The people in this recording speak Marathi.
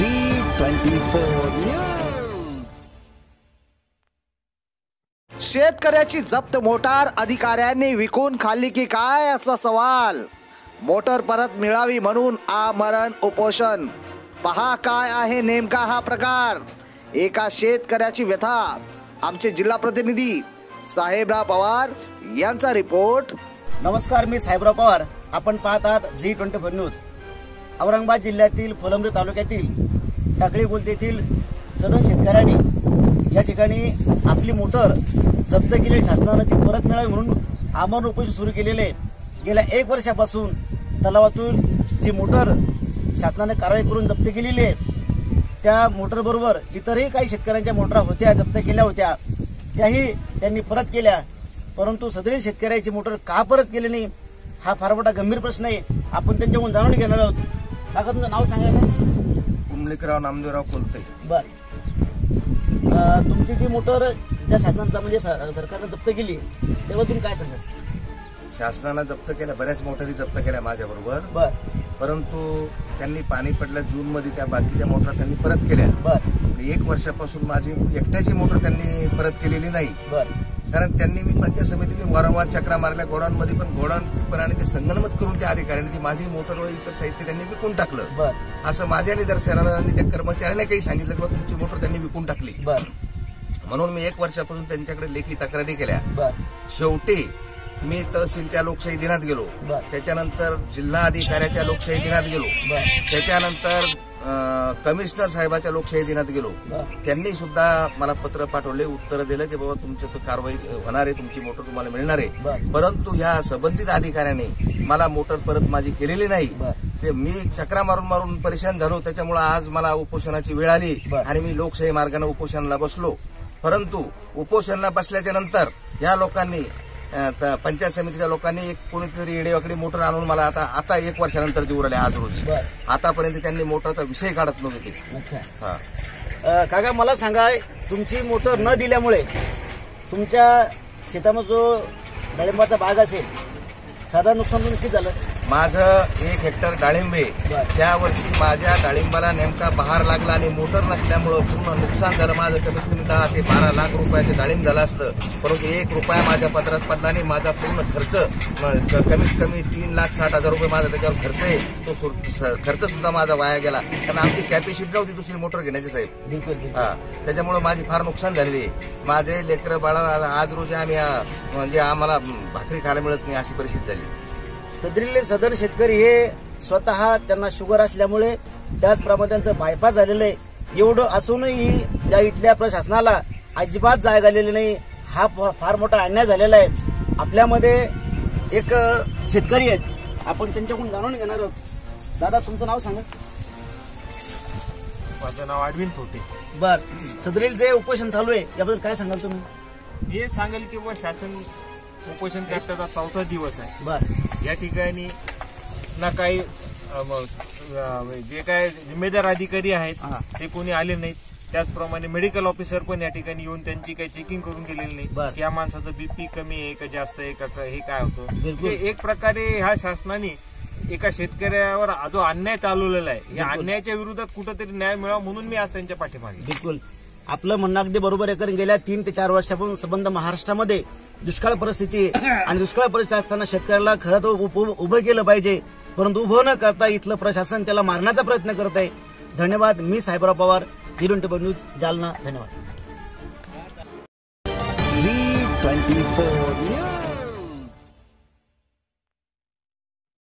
झी ट्वेंटी फोर न्यूज शेतकऱ्याची जप्त मोटार अधिकाऱ्यांनी विकून खाल्ली की काय असा सवाल? मोटर परत मिळावी म्हणून आमरण उपोषण. पहा काय आहे नेमका हा प्रकार. एका शेतकऱ्याची व्यथा. आमचे जिल्हा प्रतिनिधी साहेबराव पवार यांचा रिपोर्ट. नमस्कार मी साहेबराव पवार. आपण पाहत आहात Zee twenty four news Aurangabad जिल्ह्यातील फुलंब्री तालुक्यातील टाकळी गोलते येथील सदन शेतकऱ्यांनी या ठिकाणी आपली मोटर जप्त केली शासनानं ती परत मिळावी म्हणून आमरण उपोषण सुरू केलेले. गेल्या एक वर्षापासून तलावातून जी मोटर शासनाने कारवाई करून जप्त केलेली आहे त्या मोटरबरोबर इतरही काही शेतकऱ्यांच्या मोटरा होत्या जप्त केल्या होत्या. त्याही त्यांनी परत केल्या. परंतु सदरील शेतकऱ्याची मोटर का परत केली नाही हा फार मोठा गंभीर प्रश्न आहे. आपण त्यांच्याकडून जाणून घेणार आहोत. काका तुमचं नाव सांगायचं कुंडलिकराव नामदेवराव कोलते. बर. तुमची जी मोटर ज्या शासनाचा म्हणजे सरकारनं जप्त केली तेव्हा तुम्ही काय सांगा शासनानं जप्त केल्या बऱ्याच मोटारी जप्त केल्या माझ्याबरोबर. बर. परंतु त्यांनी पाणी पडलं जून मध्ये त्या बाकीच्या मोटर त्यांनी परत केल्या. बर. एक वर्षापासून माझी एकट्याची मोटर त्यांनी परत केलेली नाही. बर. कारण त्यांनी मी पंचायत समितीने वारंवार चक्रा मारल्या गोडाऊनमध्ये पण आणि ते संगनमत करून त्या अधिकाऱ्यांनी ती माझी मोटर इतर साहित्य त्यांनी विकून टाकलं. असं माझ्या निदर्शनाला आणि त्या कर्मचाऱ्याने काही सांगितलं की बा तुमची मोटर त्यांनी विकून टाकली. म्हणून मी एक वर्षापासून त्यांच्याकडे लेखी तक्रारी केल्या. शेवटी मी तहसीलच्या लोकशाही दिनात गेलो. त्याच्यानंतर जिल्हा अधिकाऱ्याच्या लोकशाही दिनात गेलो. त्याच्यानंतर कमिशनर साहेबाच्या लोकशाही दिनात गेलो त्यांनी सुद्धा मला पत्र पाठवले उत्तर दिलं की बाबा तुमचं तर कारवाई होणार आहे तुमची मोटर तुम्हाला मिळणार आहे. परंतु ह्या संबंधित अधिकाऱ्याने मला मोटर परत माझी केलेली नाही. ते मी चक्रा मारून मारून परेशान झालो त्याच्यामुळे आज मला उपोषणाची वेळ आली. आणि मी लोकशाही मार्गाने उपोषणाला बसलो परंतु उपोषणाला बसल्याच्या नंतर या लोकांनी पंचायत समितीच्या लोकांनी एक कोणीतरी येडेवाकडी मोटर आणून मला आता आता एक वर्षानंतर देऊ राहिले आज रोजी. आतापर्यंत त्यांनी मोटरचा विषय काढत नव्हते. हा. काका मला सांगा तुमची मोटर न दिल्यामुळे तुमच्या शेतामध्ये जो डाळिंबाचा बाग असेल साधारण नुकसान किती झालं? माझं एक हेक्टर डाळिंबे. त्या वर्षी माझ्या डाळिंबाला नेमका बहार लागला आणि मोटर नसल्यामुळं पूर्ण नुकसान झालं. माझं कमीत कमी दहा ते बारा लाख रुपयाचं डाळिंब झालं असतं. परंतु एक रुपया माझ्या पत्रात पडला आणि माझा पूर्ण खर्च कमीत कमी तीन लाख साठ हजार रुपये माझा त्याच्यावर खर्च आहे. तो खर्च सुद्धा माझा वाया गेला. कारण आमची कॅपॅसिटी नव्हती दुसरी मोटर घेण्याची साहेब. हा त्याच्यामुळे माझी फार नुकसान झालेली आहे. माझे लेकर बाळा आज रोजी आम्ही म्हणजे आम्हाला भाकरी खायला मिळत नाही अशी परिस्थिती झाली. सदरील सदन शेतकरी हे स्वतः त्यांना शुगर असल्यामुळे त्याचप्रमाणे त्यांचं बायपास झालेलं आहे. एवढं असूनही त्या इथल्या प्रशासनाला अजिबात जाग आलेली नाही. हा फार मोठा अन्याय झालेला आहे. आपल्यामध्ये एक शेतकरी आहेत. आपण त्यांच्याकडून जाणून घेणार आहोत. दादा तुमचं नाव सांगा. माझं नाव अडविन थोटे बर. सदरील जे उपोषण चालू आहे याबद्दल काय सांगाल तुम्ही? हे सांगेल की शासन उपोषण करण्याचा चौथा दिवस आहे. बर. या ठिकाणी ना काही जे काय जिम्मेदार अधिकारी आहेत. ते कोणी आले नाहीत त्याचप्रमाणे मेडिकल ऑफिसर पण या ठिकाणी येऊन त्यांची काही चेकिंग करून गेलेली. नाही की या माणसाचं बीपी कमी आहे का जास्त आहे का हे काय होतं. म्हणजे एक प्रकारे ह्या शासनाने एका शेतकऱ्यावर जो अन्याय चालवलेला आहे या अन्यायाच्या विरोधात कुठंतरी न्याय मिळावा म्हणून मी आज त्यांच्या पाठीमागे बिलकुल आपलं म्हणणं अगदी बरोबर आहे कारण गेल्या तीन ते चार वर्षापासून संबंध महाराष्ट्रामध्ये दुष्काळ परिस्थिती आहे. आणि दुष्काळ परिस्थिती असताना शेतकऱ्याला खरं तर उप- उभं केलं पाहिजे. परंतु उभं न करता इथलं प्रशासन त्याला मारण्याचा प्रयत्न करत आहे. धन्यवाद मी साहेबराव पवार झिरो न्यूज जालना. धन्यवाद.